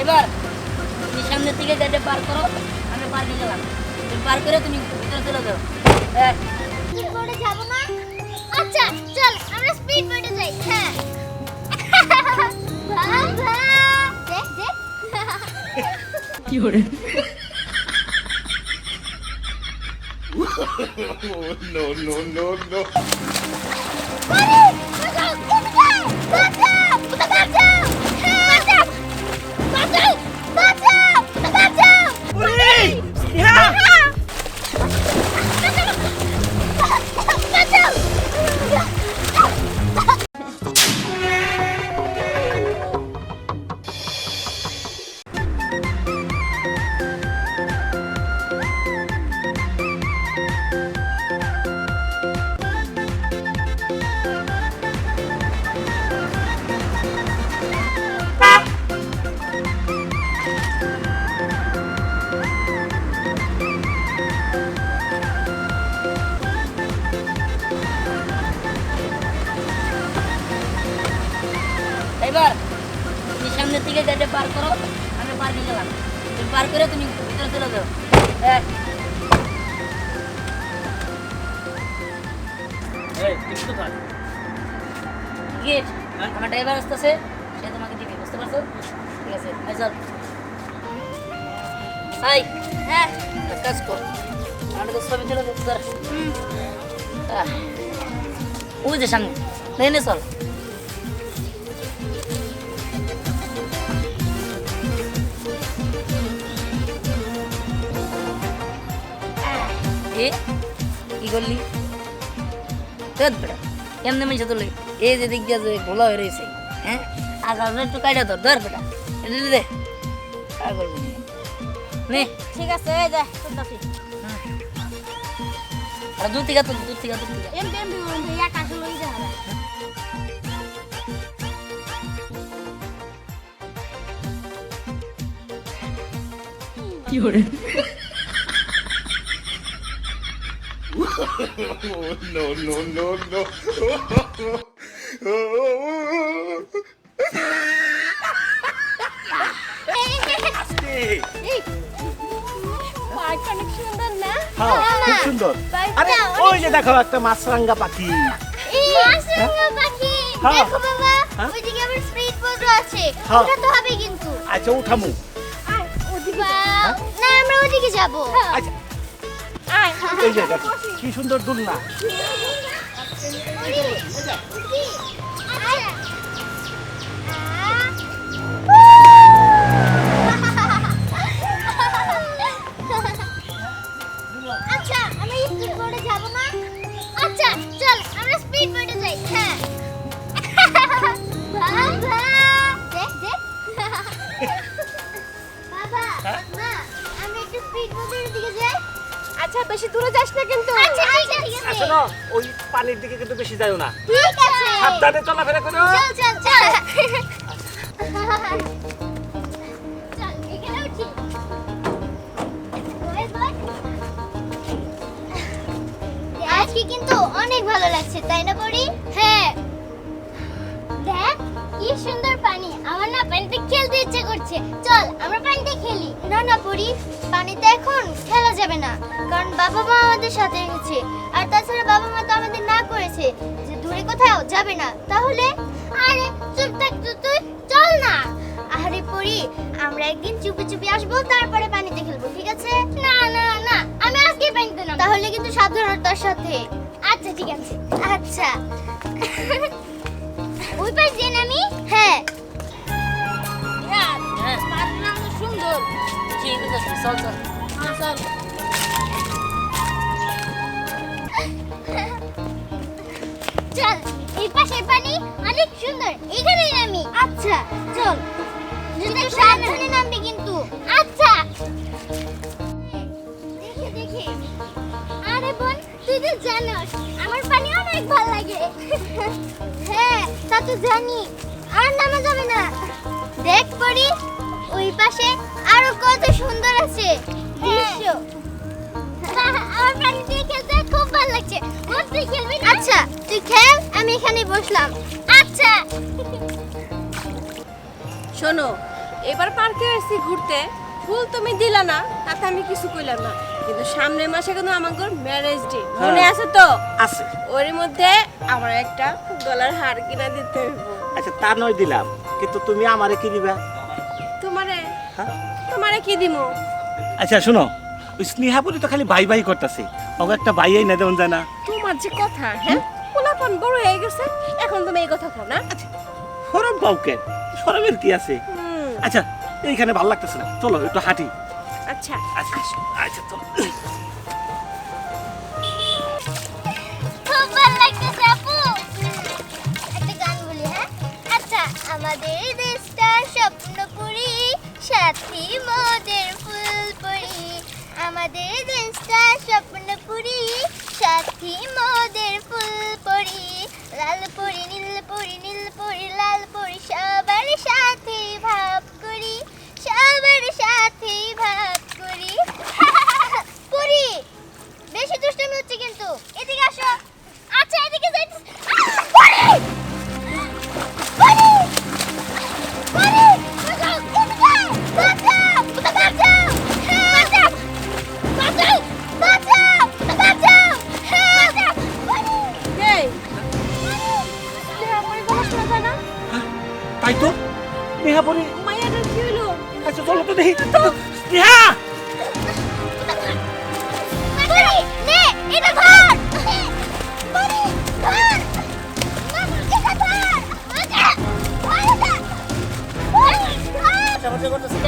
এবার তুমি সামনের দিকে গাড়ি পার করো আমি পার্কে গেলাম। তুমি পার করে তুমি ভিতরে চলে যাও। হ্যাঁ। যাব না? আচ্ছা চল আমরা স্পিড বোর্ডে যাই হ্যাঁ। বাবা দেখ দেখ। No, no, no, no. এবার তুমি সামনের দিকে গাড়ি পার করো আমি পার্কে গেলাম। তুমি পার করে তুমি ভিতরে চলে যাও। হ্যাঁ। গেট আমার ড্রাইভার আসতেছে সে তোমাকে দিবে বুঝতে পারছ? ঠিক আছে আই চল। হাই হ্যাঁ। কাজ কর। আমার তো ছবি তুলে দে স্যার ওই যে সামনে নেই নে চল। এ কি করলি কেমনে মেশে তোলে এই যে দিক দিয়ে যে ঘোলা হয়ে রয়েছে হ্যাঁ আগাল একটু কাইটা ধর ধর বেটা এটা দে, না। ঠিক আছে যা শুনতাছি আর দূর থেকে তুল দূর থেকে দূর এম এম ইয়া কাছে লই যা Oh, no, no, no, no. হ্যাঁ খুব সুন্দর আরে ওই যে দেখো একটা মাছরাঙ্গা পাখি। এই পাখি। হ্যাঁ। দেখো বাবা হ্যাঁ। ওইদিকে আবার স্পিড বোর্ডও আছে। হ্যাঁ। ওটা তো হবে কিন্তু। আচ্ছা উঠামু। বাহ, না আমরা ওদিকে যাব। আচ্ছা এই যে কি সুন্দর দুলনা আচ্ছা বেশি দূরে যাস না কিন্তু। আচ্ছা ঠিক আছে আচ্ছা না ওই পানির দিকে কিন্তু বেশি যাও না। ঠিক আছে। সাবধানে চলাফেরা করো। চল চল চল। চল এখানে উঠি বয়, বয়। আজকে কিন্তু অনেক ভালো লাগছে তাই না পরি? হ্যাঁ। দেখ কি সুন্দর পানি। আমার না পানিতে খেলতে ইচ্ছে করছে। চল আমরা খেলি না না পরি পানিতে এখন খেলা যাবে না, কারণ বাবা মা আমাদের সাথে রেখেছে আর তাছাড়া বাবা মা তো আমাদের না করেছে, যে দূরে কোথাও যাবে না, তাহলে? আরে, চুপ থাক তুই, চল না। আরে পরি আমরা একদিন চুপি চুপি আসব, তারপরে পানিতে খেলব, ঠিক আছে? না না না, আমি আজকে পানিতে না তাহলে কিন্তু সাবধানতার সাথে। আচ্ছা ঠিক আছে। আচ্ছা। ওই পাশ দিয়ে চল চল। হ্যাঁ চল। এই পাশের পানি অনেক সুন্দর এখানেই নামি। আচ্ছা চল। কিন্তু সাবধানে নামবি কিন্তু। আচ্ছা। দেখে দেখে। আরে বোন তুই তো জানোস আমার পানি অনেক ভালো লাগে। হ্যাঁ তা তো জানি। আর নামা যাবে না। দেখ পরি ওই পাশে আরও কত সুন্দর আছে। দৃশ্য। আমার খেলতে খুব ভালো লাগছে। তুই খেলবি না? আচ্ছা তুই খেল আমি এখানে বসলাম। আচ্ছা। শোনো এবার পার্কে এসেছি ঘুরতে। ফুল তুমি দিলা না তাতে আমি কিছু কইলাম না। কিন্তু সামনের মাসে কিন্তু আমাদের ম্যারেজ ডে মনে হ্যাঁ। আছে তো? আছে। ওর মধ্যে আমার একটা গলার হার কিনা দিতে হইব। আচ্ছা তা নয় দিলাম কিন্তু তুমি আমারে কি দিবা? হ্যাঁ? তোমারে কি দিমু? আচ্ছা শোনো। ওই স্নেহাপুরি তো খালি বাই বাই করতেছে। ওকে একটা বাইয়াই না দেন জানা। তোমার যে কথা হ্যাঁ? পোলাপন বড় হয়ে গেছে। এখন তুমি এই কথা কও না। সরম পাউকে সরমের কি আছে? আচ্ছা এইখানে ভালো লাগতেছে না। চলো একটু হাঁটি। আচ্ছা। আচ্ছা আচ্ছা চলো। খুব ভালো লাগতেছে আপু। একটা গান বলি হ্যাঁ? আচ্ছা আমাদের দেশটা স্বপ্নপুরী সাথী মোদের পড়ি আমাদের দেশটা স্বপ্নপুরী সাথী মোদের পড়ি লালপুরি পড়ি লাল লালপুরি সবার সাথে তাই তো? স্নেহাপুরি মাইয়াটার কি হলো? আচ্ছা চলো তো দেখি। স্নেহা পড়ে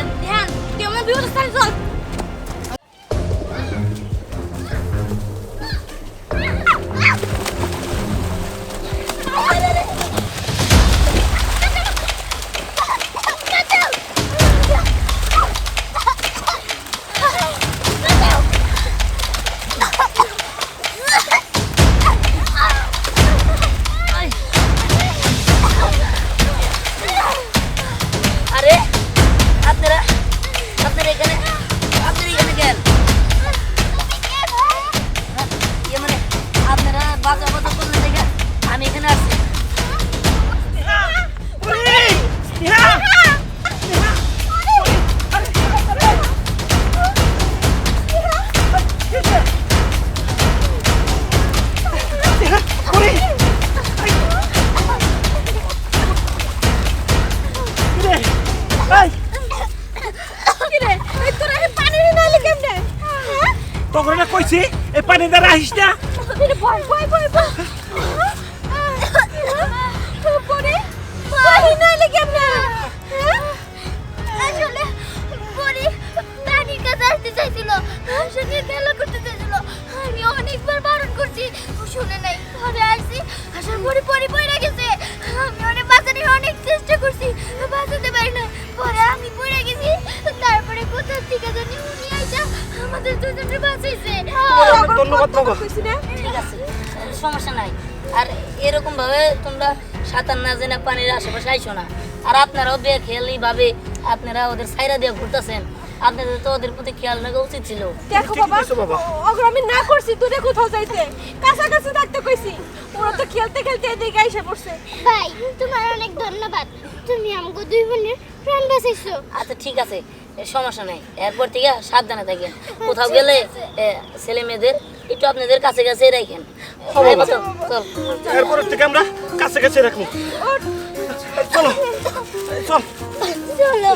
তখন না কইছি, এই পানি দ্বারা আহিস না। ভয় ভয় ভয় ভয়। পরে পানি আইলি কেমনে হ্যাঁ আসলে পরি পানির কাছে আসতে চাইছিল সঙ্গে খেলা করতে চাইছিল। আমি অনেকবার বারণ করছি। শুনে নাই, ঘরে আসছি আসার পরে পরি পড়ে গেছে। আমি অনেক বাঁচানোর অনেক চেষ্টা করছি, বাঁচাতে পারি না পরে আমি পড়ে গেছি, তারপরে কোথা থেকে জানি উনি আমাদের দুজনের বাঁচাইছে। অনেক ধন্যবাদ বাবা ঠিক আছে সমস্যা নাই। আর এরকম ভাবে তোমরা সাঁতার না জেনে পানির আশেপাশে আইসো না। আর আপনারাও বেখেয়ালি ভাবে আপনারা ওদের সাইরা দিয়ে ঘুরতেছেন। আপনাদের তো ওদের প্রতি খেয়াল রাখা উচিত ছিল। দেখো বাবা কইছো আমি না করছি দূরে কোথাও যাইতে। কাছাকাছি থাকতে কইছি। ওরা তো খেলতে খেলতে এদিকে এসে পড়ছে। ভাই তোমার অনেক ধন্যবাদ। তুমি আমাকে দুই বোনের প্রাণ বাঁচাইছো। আচ্ছা ঠিক আছে। সমস্যা নাই। এরপর থেকে সাবধানে থাকেন। কোথাও গেলে ছেলে মেয়েদের একটু আপনাদের কাছে কাছে রাখেন। চল। এরপরের থেকে আমরা কাছে কাছে রাখব। চলো চল। চলো।